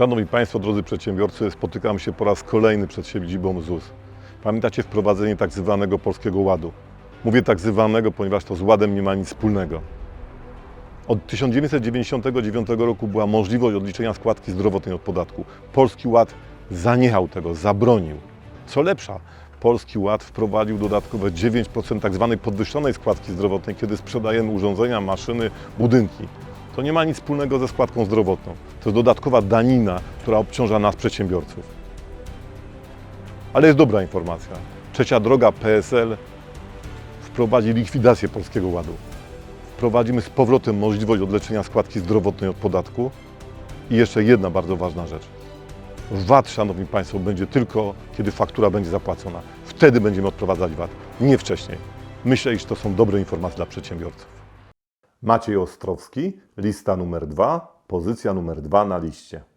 Szanowni Państwo, drodzy przedsiębiorcy, spotykam się po raz kolejny przed siedzibą ZUS. Pamiętacie wprowadzenie tak zwanego Polskiego Ładu? Mówię tak zwanego, ponieważ to z ładem nie ma nic wspólnego. Od 1999 roku była możliwość odliczenia składki zdrowotnej od podatku. Polski Ład zaniechał tego, zabronił. Co lepsza, Polski Ład wprowadził dodatkowe 9% tak zwanej podwyższonej składki zdrowotnej, kiedy sprzedajemy urządzenia, maszyny, budynki. To nie ma nic wspólnego ze składką zdrowotną. To jest dodatkowa danina, która obciąża nas, przedsiębiorców. Ale jest dobra informacja. Trzecia droga PSL wprowadzi likwidację Polskiego Ładu. Wprowadzimy z powrotem możliwość odleczenia składki zdrowotnej od podatku. I jeszcze jedna bardzo ważna rzecz. VAT, Szanowni Państwo, będzie tylko, kiedy faktura będzie zapłacona. Wtedy będziemy odprowadzać VAT, nie wcześniej. Myślę, iż to są dobre informacje dla przedsiębiorców. Maciej Ostrowski, lista numer dwa, pozycja numer dwa na liście.